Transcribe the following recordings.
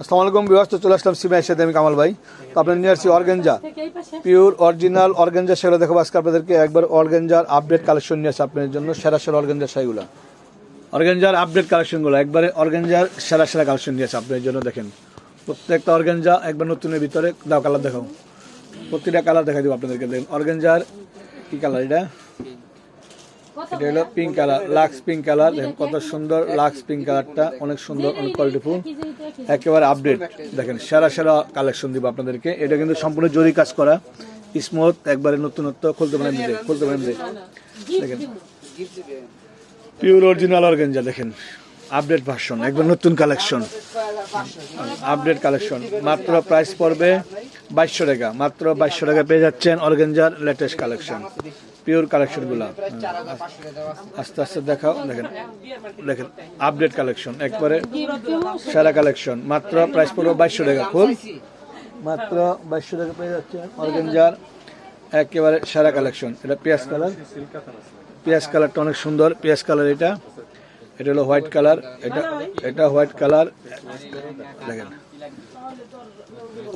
আসসালামু আলাইকুম বিবাস তো চলে আসলাম সিমাইয়ের সাথে আমি কামাল ভাই। তো আপনার নিয়ে আসছি অর্গেঞ্জা। পিওর অরিজিনাল অর্গেঞ্জা সেগুলো দেখাবো আজকে আপনাদেরকে। একবার অর্গেঞ্জার আপডেট কালেকশন নিয়ে আসছে আপনাদের জন্য, সেরা সেরা অর্গেঞ্জার শাড়িগুলো। অর্গেঞ্জার আপডেট কালেকশনগুলো একবারে অর্গেঞ্জার সেরা সেরা কালেকশন নিয়ে আসছে আপনাদের জন্য, দেখেন। প্রত্যেকটা অর্গেঞ্জা একবার নতুনের ভিতরে, দাও কালার দেখাও। প্রতিটা কালার দেখা দিব আপনাদেরকে, দেখেন। অর্গেঞ্জার কি কালার এটা? এটা হলো pink colour Lux pink colour দেখেন কত সুন্দর লাক্স পিঙ্ক কালারটা অনেক সুন্দর, অনেক কোয়ালিটিফুল একেবারে আপডেট দেখেন, সেরা সেরা কালেকশন দিব আপনাদেরকে। এটা কিন্তু সম্পূর্ণ জরি কাজ করা। স্মুথ একবারে নতুনত্ব, খুলতে পারেন নিজে, খুলতে পারেন নিজে। দেখেন পিওর অরিজিনাল অর্গেঞ্জা দেখেন। আপডেট ভার্সন একবার নতুন কালেকশন আপডেট কালেকশন মাত্র প্রাইস পড়বে বাইশশো টাকা। মাত্র বাইশশো টাকা পেয়ে যাচ্ছেন অর্গেঞ্জার লেটেস্ট কালেকশন পিওর কালেকশনগুলো আস্তে আস্তে দেখাও, দেখেন দেখেন আপডেট কালেকশন একবারে সেরা কালেকশন মাত্র প্রাইস পড়বে বাইশশো টাকা ফুল মাত্র বাইশশো টাকা পেয়ে যাচ্ছেন অর্গেঞ্জার একেবারে সেরা কালেকশন এটা পেঁয়াজ কালার পেঁয়াজ কালারটা অনেক সুন্দর, পেঁয়াজ কালার এটা। এটা হলো হোয়াইট কালার এটা এটা হোয়াইট কালার দেখেন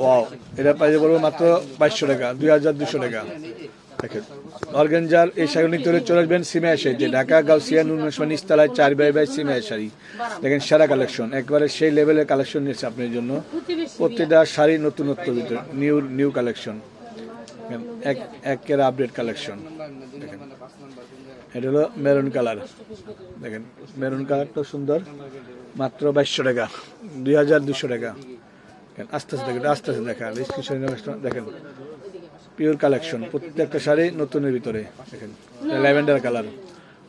ওয়াও এটা প্রাইসে পড়বে মাত্র বাইশশো টাকা, দুই হাজার দুশো টাকা। দেখেন। অর্গেঞ্জার এই শাড়ি নিতে চলে আসবেন সিমে যে ঢাকা, গাউসিয়া নুনসমান ইস্তালায় চার বাই বাই সিমে শাড়ি দেখেন সেরা কালেকশন একবারে সেই লেভেলের কালেকশন নিয়েছে আপনার জন্য। প্রতিটা শাড়ি নতুনত্ব ভিতরে নিউ নিউ কালেকশন এক, একের আপডেট কালেকশন দেখেন, এটা হলো মেরুন কালার দেখেন মেরুন কালারটা সুন্দর, মাত্র বাইশশো টাকা, দুই হাজার দুশো টাকা। আস্তে আস্তে দেখেন, আস্তে আস্তে দেখা দেখেন। পিওর কালেকশন, প্রত্যেকটা শাড়ি নতুনের ভিতরে। দেখেন ল্যাভেন্ডার কালার।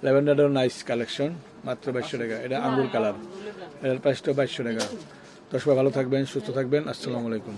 ল্যাভেন্ডারও নাইস কালেকশন, মাত্র বাইশশো টাকা। এটা আঙ্গুর কালার। এটার প্রাইসটা বাইশশো টাকা। সবাই ভালো থাকবেন, সুস্থ থাকবেন। আসসালামু আলাইকুম।